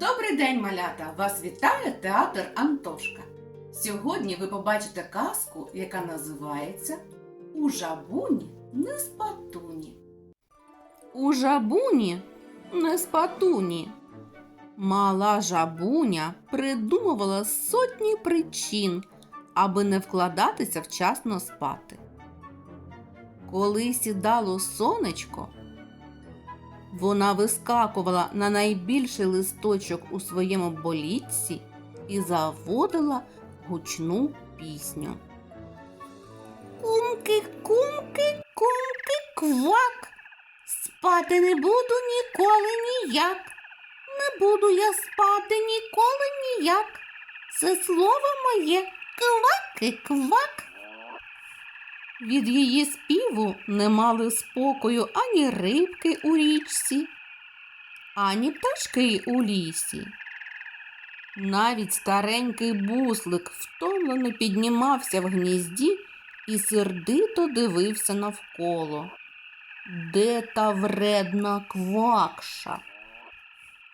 Добрий день, малята! Вас вітає театр Антошка. Сьогодні ви побачите казку, яка називається У жабуні не спатуні. У жабуні не спатуні. Мала жабуня придумувала сотні причин, аби не вкладатися вчасно спати. Коли сідало сонечко, вона вискакувала на найбільший листочок у своєму болітці і заводила гучну пісню. Кумки, кумки, кумки, квак. Спати не буду ніколи ніяк. Не буду я спати ніколи ніяк. Це слово моє кваки, квак. Від її співу не мали спокою ані рибки у річці, ані пташки у лісі. Навіть старенький буслик втомлено піднімався в гнізді і сердито дивився навколо. Де та вредна квакша?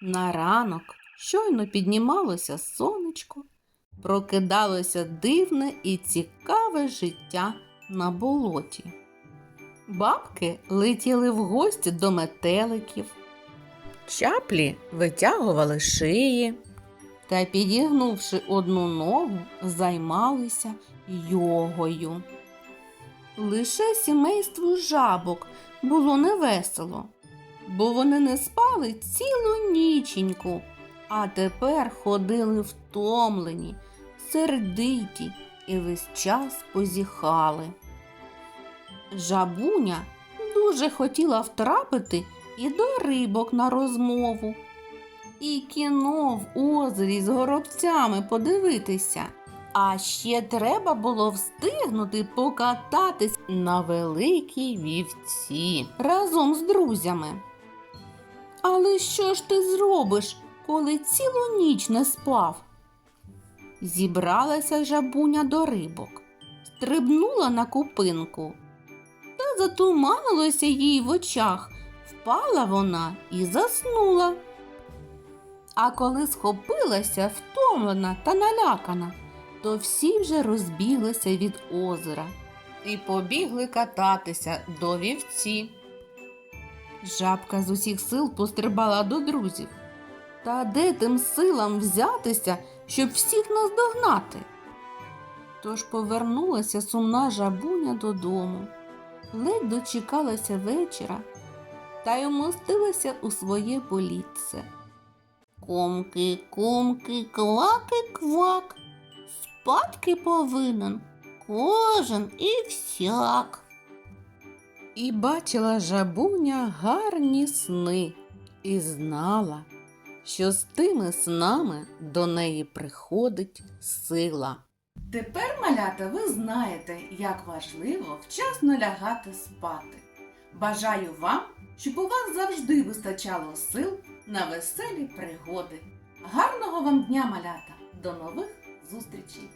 На ранок щойно піднімалося сонечко, прокидалося дивне і цікаве життя на болоті. Бабки летіли в гості до метеликів. Чаплі витягували шиї та, підігнувши одну ногу, займалися йогою. Лише сімейству жабок було невесело, бо вони не спали цілу ніченьку, а тепер ходили втомлені, сердиті і весь час позіхали. Жабуня дуже хотіла втрапити і до рибок на розмову, і кіно в озері з горобцями подивитися. А ще треба було встигнути покататись на великій вівці разом з друзями. Але що ж ти зробиш, коли цілу ніч не спав? Зібралася жабуня до рибок, стрибнула на купинку. Та затуманилося їй в очах, впала вона і заснула. А коли схопилася, втомлена та налякана, то всі вже розбіглися від озера і побігли кататися до вівці. Жабка з усіх сил пострибала до друзів. Та де тим силам взятися, щоб всіх наздогнати? Тож повернулася сумна жабуня додому, ледь дочекалася вечора та й умостилася у своє болітце. Кумки, кумки, кваки, квак, спадки повинен кожен і всяк. І бачила жабуня гарні сни і знала, що з тими снами до неї приходить сила. Тепер, малята, ви знаєте, як важливо вчасно лягати спати. Бажаю вам, щоб у вас завжди вистачало сил на веселі пригоди. Гарного вам дня, малята! До нових зустрічей!